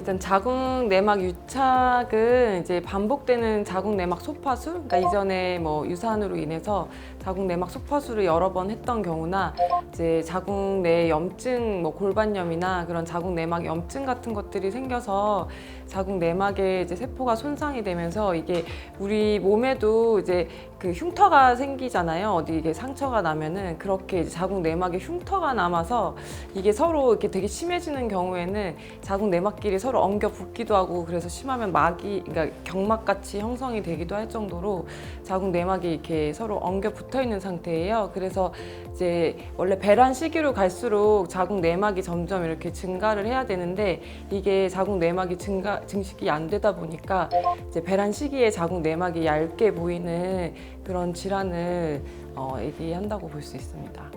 네, 일단 자궁 내막 유착은 이제 반복되는 자궁 내막 소파수, 그러니까 이전에 뭐 유산으로 인해서 자궁 내막 소파수를 여러 번 했던 경우나 이제 자궁 내 염증, 뭐 골반염이나 그런 자궁 내막 염증 같은 것들이 생겨서 자궁 내막에 이제 세포가 손상이 되면서 이게 우리 몸에도 이제 그 흉터가 생기잖아요. 어디 이게 상처가 나면은 그렇게 자궁 내막에 흉터가 남아서 이게 서로 이렇게 되게 심해지는 경우에는 자궁 내막끼리 서로 엉겨 붙기도 하고 그래서 심하면 막이 그러니까 경막 같이 형성이 되기도 할 정도로 자궁 내막이 이렇게 서로 엉겨 붙어 있는 상태예요. 그래서 이제 원래 배란 시기로 갈수록 자궁 내막이 점점 이렇게 증가를 해야 되는데 이게 자궁 내막이 증가 증식이 안 되다 보니까 이제 배란 시기에 자궁 내막이 얇게 보이는 그런 질환을 어, 얘기한다고 볼 수 있습니다.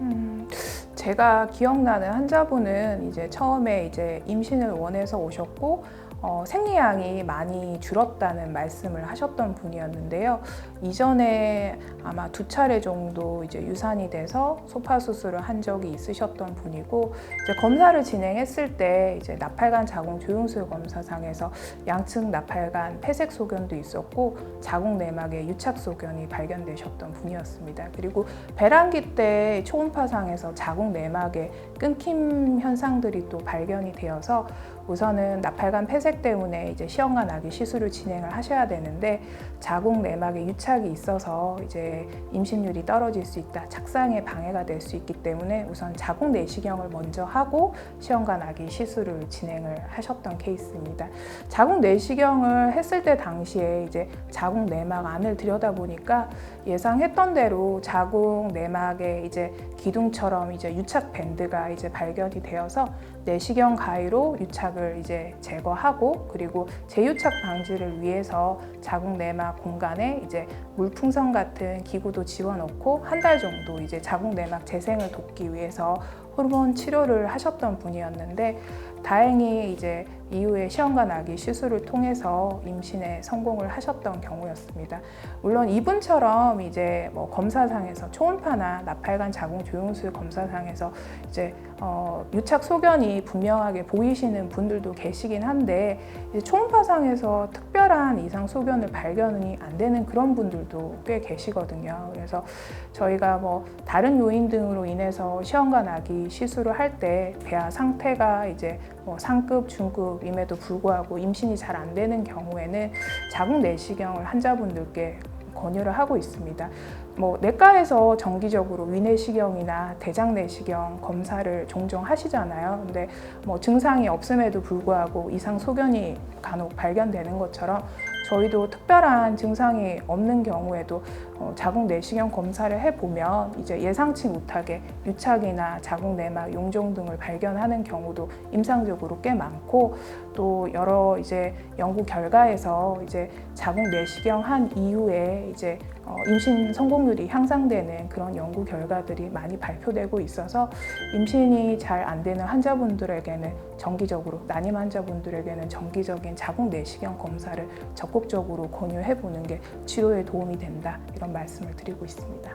음, 제가 기억나는 환자분은 이제 처음에 이제 임신을 원해서 오셨고 어, 생리량이 많이 줄었다는 말씀을 하셨던 분이었는데요. 이전에 아마 두 차례 정도 이제 유산이 돼서 소파 수술을 한 적이 있으셨던 분이고 이제 검사를 진행했을 때 이제 나팔관 자궁 조영술 검사상에서 양측 나팔관 폐색 소견도 있었고 자궁 내막에 유착 소견이 발견되셨던 분이었습니다. 그리고 배란기 때 초음파상에서 자궁 내막에 끊김 현상들이 또 발견이 되어서 우선은 나팔관 폐색 때문에 이제 시험관 아기 시술을 진행을 하셔야 되는데 자궁 내막에 유착이 있어서 이제 임신율이 떨어질 수 있다. 착상에 방해가 될 수 있기 때문에 우선 자궁 내시경을 먼저 하고 시험관 아기 시술을 진행을 하셨던 케이스입니다. 자궁 내시경을 했을 때 당시에 이제 자궁 내막 안을 들여다 보니까 예상했던 대로 자궁 내막에 이제 기둥처럼 이제 유착 밴드가 이제 발견이 되어서 내시경 가위로 유착을 이제 제거하고 그리고 재유착 방지를 위해서 자궁 내막 공간에 이제 물풍선 같은 기구도 집어넣고 한 달 정도 이제 자궁 내막 재생을 돕기 위해서 호르몬 치료를 하셨던 분이었는데 다행히 이제 이후에 시험관 아기 시술을 통해서 임신에 성공을 하셨던 경우였습니다. 물론 이분처럼 이제 뭐 검사상에서 초음파나 나팔관 자궁 조영술 검사상에서 이제 어, 유착 소견이 분명하게 보이시는 분들도 계시긴 한데 초음파상에서 특별한 이상 소견을 발견이 안 되는 그런 분들도 꽤 계시거든요. 그래서 저희가 뭐 다른 요인 등으로 인해서 시험관 아기 시술을 할 때 배아 상태가 이제 뭐 상급, 중급임에도 불구하고 임신이 잘 안 되는 경우에는 자궁 내시경을 환자분들께 권유를 하고 있습니다. 뭐 내과에서 정기적으로 위내시경이나 대장내시경 검사를 종종 하시잖아요. 근데 뭐 증상이 없음에도 불구하고 이상 소견이 간혹 발견되는 것처럼 저희도 특별한 증상이 없는 경우에도 어, 자궁 내시경 검사를 해보면 이제 예상치 못하게 유착이나 자궁 내막 용종 등을 발견하는 경우도 임상적으로 꽤 많고 또 여러 이제 연구 결과에서 이제 자궁 내시경 한 이후에 이제 어, 임신 성공률이 향상되는 그런 연구 결과들이 많이 발표되고 있어서 임신이 잘 안 되는 환자분들에게는 정기적으로 난임 환자분들에게는 정기적인 자궁 내시경 검사를 적극적으로 권유해 보는 게 치료에 도움이 된다 이런 말씀을 드리고 있습니다.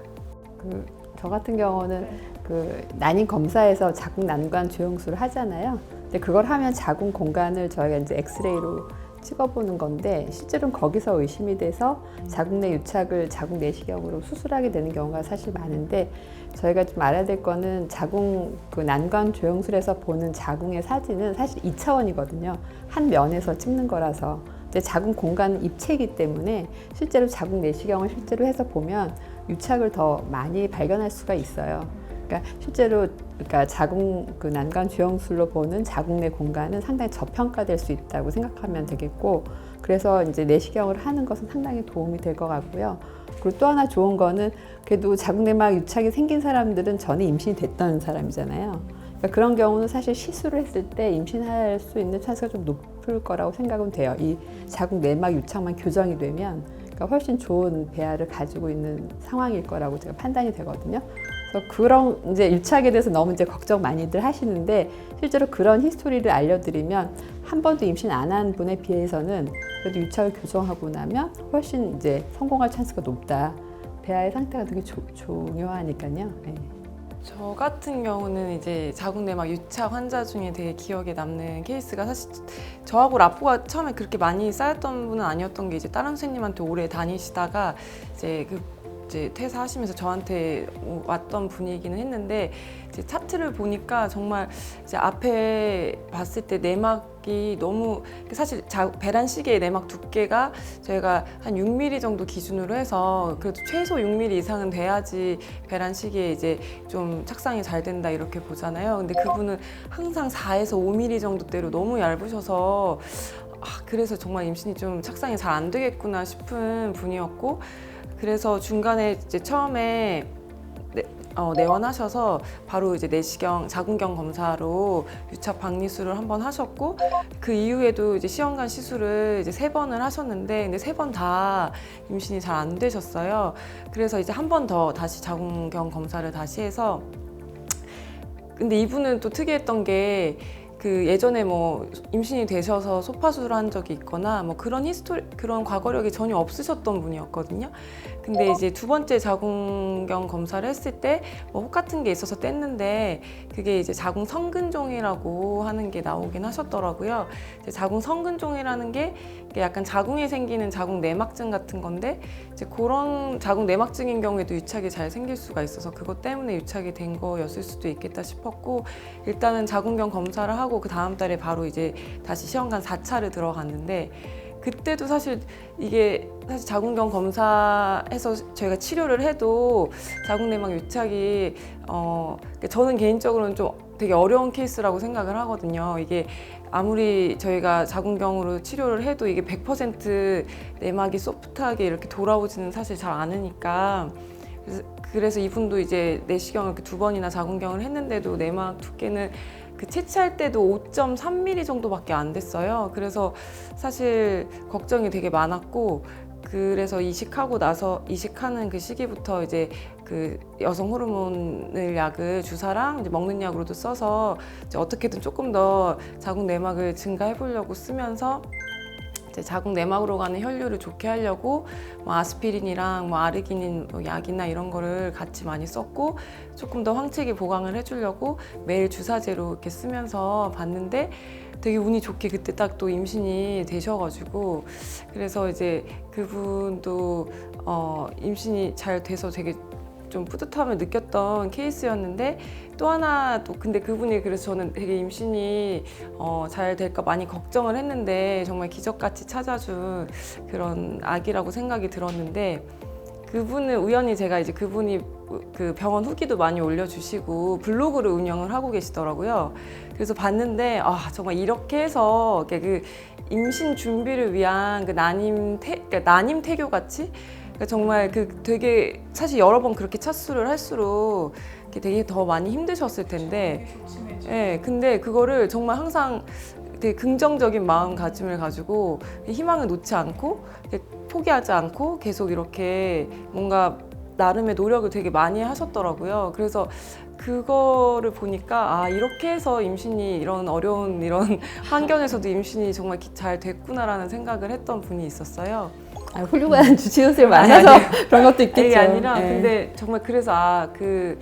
그, 저 같은 경우는 그 난임 검사에서 자궁 난관 조영술을 하잖아요. 근데 그걸 하면 자궁 공간을 저희가 이제 엑스레이로 찍어보는 건데 실제로는 거기서 의심이 돼서 자궁 내 유착을 자궁 내시경으로 수술하게 되는 경우가 사실 많은데 저희가 좀 알아야 될 거는 자궁 그 난관 조영술에서 보는 자궁의 사진은 사실 2차원이거든요. 한 면에서 찍는 거라서. 자궁 공간은 입체이기 때문에 실제로 자궁 내시경을 실제로 해서 보면 유착을 더 많이 발견할 수가 있어요. 그러니까 실제로 그러니까 자궁 그 난관 주영술로 보는 자궁 내 공간은 상당히 저평가될 수 있다고 생각하면 되겠고 그래서 이제 내시경을 하는 것은 상당히 도움이 될 것 같고요. 그리고 또 하나 좋은 거는 그래도 자궁 내막 유착이 생긴 사람들은 전에 임신이 됐던 사람이잖아요. 그러니까 그런 경우는 사실 시술을 했을 때 임신할 수 있는 찬스가 좀 높을 거라고 생각은 돼요. 이 자궁 내막 유착만 교정이 되면 그러니까 훨씬 좋은 배아를 가지고 있는 상황일 거라고 제가 판단이 되거든요. 그래서 그런 이제 유착에 대해서 너무 이제 걱정 많이들 하시는데 실제로 그런 히스토리를 알려드리면 한 번도 임신 안 한 분에 비해서는 그래도 유착을 교정하고 나면 훨씬 이제 성공할 찬스가 높다. 배아의 상태가 되게 조- 중요하니까요. 네. 저 같은 경우는 이제 자궁 내막 유착 환자 중에 되게 기억에 남는 케이스가 사실 저하고 라포가 처음에 그렇게 많이 쌓였던 분은 아니었던 게 이제 다른 선생님한테 오래 다니시다가 이제 그 이제 퇴사하시면서 저한테 오- 왔던 분이기는 했는데 이제 차트를 보니까 정말 이제 앞에 봤을 때 내막이 너무 사실 자, 배란 시계의 내막 두께가 저희가 한 6mm 정도 기준으로 해서 그래도 최소 6mm 이상은 돼야지 배란 시기에 이제 좀 착상이 잘 된다 이렇게 보잖아요. 근데 그분은 항상 4에서 5mm 정도대로 너무 얇으셔서 아, 그래서 정말 임신이 좀 착상이 잘 안 되겠구나 싶은 분이었고 그래서 중간에 이제 처음에 내, 어, 내원하셔서 바로 이제 내시경 자궁경 검사로 유착 박리수를 한번 하셨고 그 이후에도 이제 시험관 시술을 이제 세 번을 하셨는데 근데 세 번 다 임신이 잘 안 되셨어요. 그래서 이제 한 번 더 다시 자궁경 검사를 다시 해서 근데 이분은 또 특이했던 게 그 예전에 뭐 임신이 되셔서 소파수를 한 적이 있거나 뭐 그런 히스토리 그런 과거력이 전혀 없으셨던 분이었거든요. 근데 이제 두 번째 자궁경 검사를 했을 때 뭐 혹 같은 게 있어서 뗐는데 그게 이제 자궁 성근종이라고 하는 게 나오긴 하셨더라고요. 자궁 성근종이라는 게 약간 자궁에 생기는 자궁 내막증 같은 건데 이제 그런 자궁 내막증인 경우에도 유착이 잘 생길 수가 있어서 그것 때문에 유착이 된 거였을 수도 있겠다 싶었고 일단은 자궁경 검사를 하고 그 다음 달에 바로 이제 다시 시험관 4차를 들어갔는데 그때도 사실 이게 사실 자궁경 검사해서 저희가 치료를 해도 자궁 내막 유착이 어 그러니까 저는 개인적으로는 좀 되게 어려운 케이스라고 생각을 하거든요. 이게 아무리 저희가 자궁경으로 치료를 해도 이게 100% 내막이 소프트하게 이렇게 돌아오지는 사실 잘 않으니까 그래서, 그래서 이분도 이제 내시경을 두 번이나 자궁경을 했는데도 내막 두께는 그 채취할 때도 5.3mm 정도밖에 안 됐어요. 그래서 사실 걱정이 되게 많았고 그래서 이식하고 나서 이식하는 그 시기부터 이제 그 여성 호르몬을 약을 주사랑 이제 먹는 약으로도 써서 어떻게든 조금 더 자궁 내막을 증가해 보려고 쓰면서 이제 자궁 내막으로 가는 혈류를 좋게 하려고 뭐 아스피린이랑 뭐 아르기닌 뭐 약이나 이런 거를 같이 많이 썼고 조금 더 황체기 보강을 해주려고 매일 주사제로 이렇게 쓰면서 봤는데 되게 운이 좋게 그때 딱 또 임신이 되셔가지고 그래서 이제 그분도 어 임신이 잘 돼서 되게 좀 뿌듯함을 느꼈던 케이스였는데 또 하나 또 근데 그분이 그래서 저는 되게 임신이 어, 잘 될까 많이 걱정을 했는데 정말 기적같이 찾아준 그런 아기라고 생각이 들었는데 그분은 우연히 제가 이제 그분이 그 병원 후기도 많이 올려주시고 블로그를 운영을 하고 계시더라고요. 그래서 봤는데 아 정말 이렇게 해서 그 임신 준비를 위한 그 난임 태 그러니까 난임 태교 같이 그러니까 정말 그 되게 사실 여러 번 그렇게 차수를 할수록 되게 더 많이 힘드셨을 텐데 예, 근데 그거를 정말 항상 되게 긍정적인 마음가짐을 가지고 희망을 놓지 않고 포기하지 않고 계속 이렇게 뭔가 나름의 노력을 되게 많이 하셨더라고요. 그래서 그거를 보니까 아 이렇게 해서 임신이 이런 어려운 이런 환경에서도 임신이 정말 기- 잘 됐구나라는 생각을 했던 분이 있었어요. 아, 훌륭한 주치의 선생님 만나서 그런 것도 있겠죠. 이게 아니라 네. 근데 정말 그래서 아그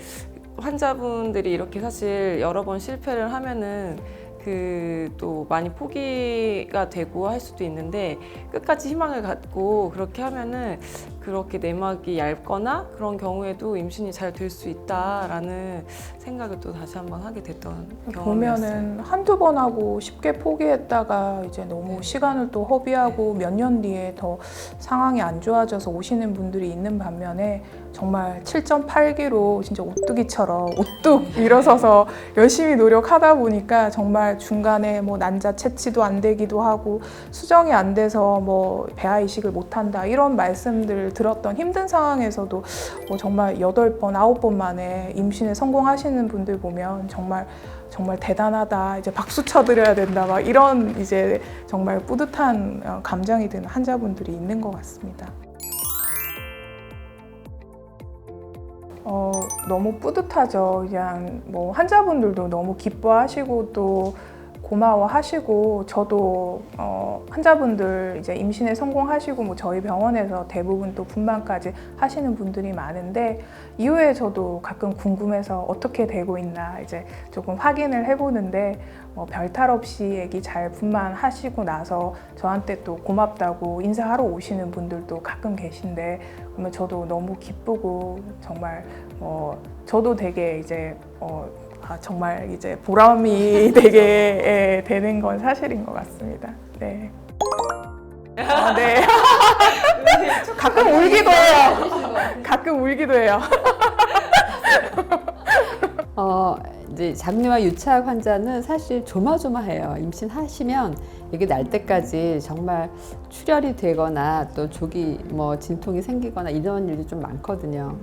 환자분들이 이렇게 사실 여러 번 실패를 하면은 그 또 많이 포기가 되고 할 수도 있는데 끝까지 희망을 갖고 그렇게 하면은 그렇게 내막이 얇거나 그런 경우에도 임신이 잘 될 수 있다라는 생각을 또 다시 한번 하게 됐던 경험이었어요. 보면은 한두 번 하고 쉽게 포기했다가 이제 너무 네. 시간을 또 허비하고 몇 년 뒤에 더 상황이 안 좋아져서 오시는 분들이 있는 반면에 정말 7.8기로 진짜 오뚜기처럼 우뚝 일어서서 열심히 노력하다 보니까 정말 중간에 뭐 난자 채취도 안 되기도 하고 수정이 안 돼서 뭐 배아 이식을 못 한다 이런 말씀들 들었던 힘든 상황에서도 뭐 정말 여덟 번 아홉 번 만에 임신에 성공하시는 분들 보면 정말 정말 대단하다 이제 박수 쳐드려야 된다 막 이런 이제 정말 뿌듯한 어, 감정이 드는 환자분들이 있는 것 같습니다. 어, 너무 뿌듯하죠. 그냥 뭐 환자분들도 너무 기뻐하시고 또 고마워하시고 저도 어, 환자분들 이제 임신에 성공하시고 뭐 저희 병원에서 대부분 또 분만까지 하시는 분들이 많은데 이후에 저도 가끔 궁금해서 어떻게 되고 있나 이제 조금 확인을 해보는데 뭐 별탈 없이 애기 잘 분만하시고 나서 저한테 또 고맙다고 인사하러 오시는 분들도 가끔 계신데 그러면 저도 너무 기쁘고 정말 어, 저도 되게 이제 어, 아, 정말 이제 보람이 되게 예, 되는 건 사실인 것 같습니다. 네. 아, 네. 가끔 울기도 해요. 가끔 울기도 해요. 어, 이제 장내와 유착 환자는 사실 조마조마해요. 임신하시면 이게 날 때까지 정말 출혈이 되거나 또 조기 뭐 진통이 생기거나 이런 일이 좀 많거든요.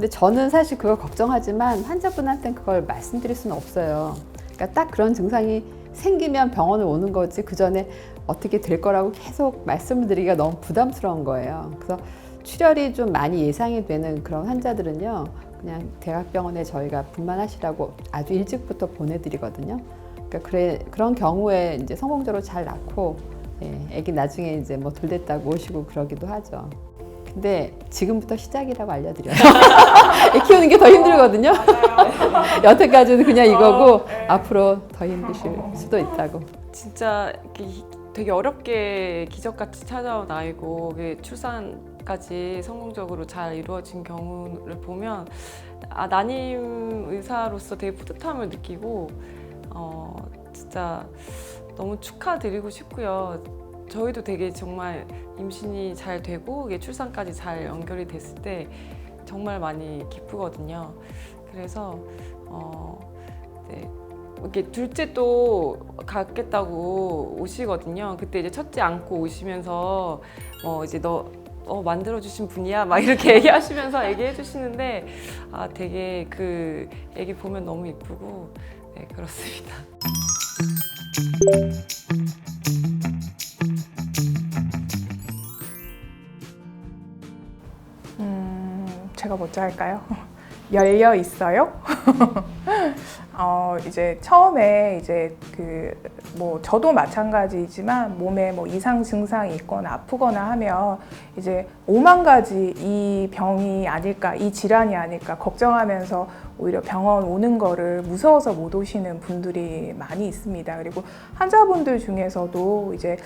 근데 저는 사실 그걸 걱정하지만 환자분한테는 그걸 말씀드릴 수는 없어요. 그러니까 딱 그런 증상이 생기면 병원을 오는 거지 그 전에 어떻게 될 거라고 계속 말씀을 드리기가 너무 부담스러운 거예요. 그래서 출혈이 좀 많이 예상이 되는 그런 환자들은요, 그냥 대학병원에 저희가 분만하시라고 아주 일찍부터 보내드리거든요. 그러니까 그래 그런 경우에 이제 성공적으로 잘 낳고, 예, 아기 나중에 이제 뭐 돌됐다고 오시고 그러기도 하죠. 근데 지금부터 시작이라고 알려드려요. 애 키우는 게 더 힘들거든요. 여태까지는 그냥 이거고 앞으로 더 힘드실 수도 있다고. 진짜 되게 어렵게 기적같이 찾아온 아이고 출산까지 성공적으로 잘 이루어진 경우를 보면 아 난임 의사로서 되게 뿌듯함을 느끼고 어 진짜 너무 축하드리고 싶고요. 저희도 되게 정말 임신이 잘 되고 이게 출산까지 잘 연결이 됐을 때 정말 많이 기쁘거든요. 그래서 어 네, 이렇게 둘째 또 갖겠다고 오시거든요. 그때 이제 첫째 안고 오시면서 뭐 이제 너 어, 만들어주신 분이야 막 이렇게 얘기하시면서 얘기해 주시는데 아 되게 그 애기 보면 너무 이쁘고 네 그렇습니다. 먼저 할까요? 열려 있어요? 어, 이제 처음에 이제 그 뭐 저도 마찬가지지만 몸에 뭐 이상 증상이 있거나 아프거나 하면 이제 오만 가지 이 병이 아닐까 이 질환이 아닐까 걱정하면서 오히려 병원 오는 거를 무서워서 못 오시는 분들이 많이 있습니다. 그리고 환자분들 중에서도 이제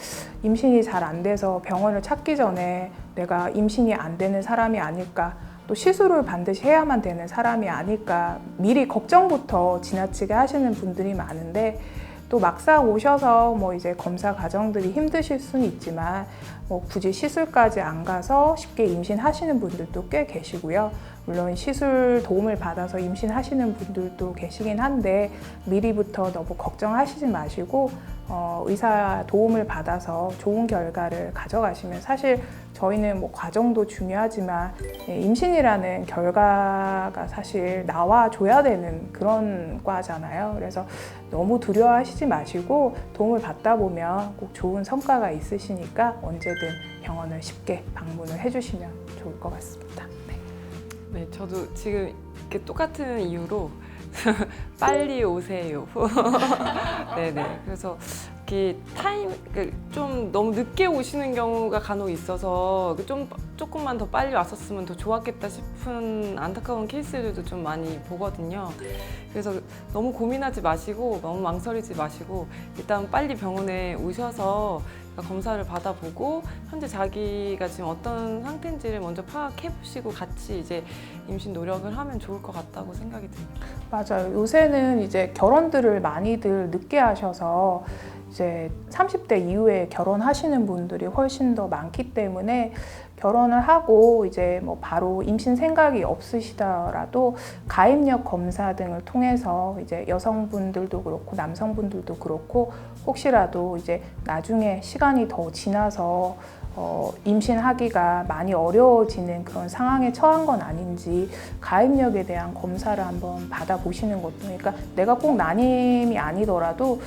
임신이 잘 안 돼서 병원을 찾기 전에 내가 임신이 안 되는 사람이 아닐까 또 시술을 반드시 해야만 되는 사람이 아닐까 미리 걱정부터 지나치게 하시는 분들이 많은데 또 막상 오셔서 뭐 이제 검사 과정들이 힘드실 수는 있지만 뭐 굳이 시술까지 안 가서 쉽게 임신하시는 분들도 꽤 계시고요. 물론 시술 도움을 받아서 임신하시는 분들도 계시긴 한데 미리부터 너무 걱정하시지 마시고 어, 의사 도움을 받아서 좋은 결과를 가져가시면 사실 저희는 뭐 과정도 중요하지만 예, 임신이라는 결과가 사실 나와줘야 되는 그런 과잖아요. 그래서 너무 두려워하시지 마시고 도움을 받다 보면 꼭 좋은 성과가 있으시니까 언제든 병원을 쉽게 방문을 해주시면 좋을 것 같습니다. 네. 네 저도 지금 이렇게 똑같은 이유로 빨리 오세요. 네네. 그래서 이렇게 타임 그좀 너무 늦게 오시는 경우가 간혹 있어서 그좀 조금만 더 빨리 왔었으면 더 좋았겠다 싶은 안타까운 케이스들도 좀 많이 보거든요. 그래서 너무 고민하지 마시고 너무 망설이지 마시고 일단 빨리 병원에 오셔서 검사를 받아보고 현재 자기가 지금 어떤 상태인지를 먼저 파악해 보시고 같이 이제 임신 노력을 하면 좋을 것 같다고 생각이 듭니다. 맞아요. 요새는 이제 결혼들을 많이들 늦게 하셔서 이제 30대 이후에 결혼하시는 분들이 훨씬 더 많기 때문에 결혼을 하고 이제 뭐 바로 임신 생각이 없으시더라도 가입력 검사 등을 통해서 이제 여성분들도 그렇고 남성분들도 그렇고 혹시라도 이제 나중에 시간이 더 지나서 어, 임신하기가 많이 어려워지는 그런 상황에 처한 건 아닌지 가입력에 대한 검사를 한번 받아보시는 것도 그러니까 내가 꼭 난임이 아니더라도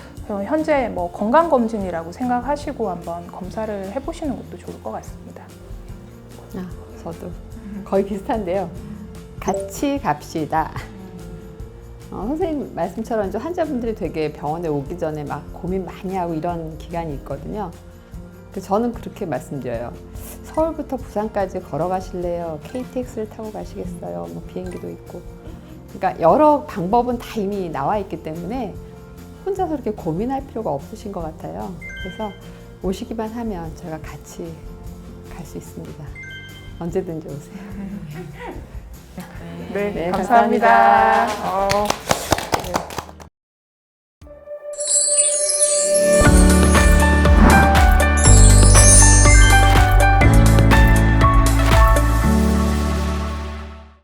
현재 뭐 건강검진이라고 생각하시고 한번 검사를 해보시는 것도 좋을 것 같습니다. 아, 저도 거의 비슷한데요. 같이 갑시다. 어, 선생님 말씀처럼 환자분들이 되게 병원에 오기 전에 막 고민 많이 하고 이런 기간이 있거든요. 그 저는 그렇게 말씀드려요. 서울부터 부산까지 걸어가실래요? KTX를 타고 가시겠어요? 뭐 비행기도 있고. 그러니까 여러 방법은 다 이미 나와 있기 때문에 혼자서 이렇게 고민할 필요가 없으신 것 같아요. 그래서 오시기만 하면 저희가 같이 갈 수 있습니다. 언제든지 오세요. 네, 네, 감사합니다. 감사합니다. 어.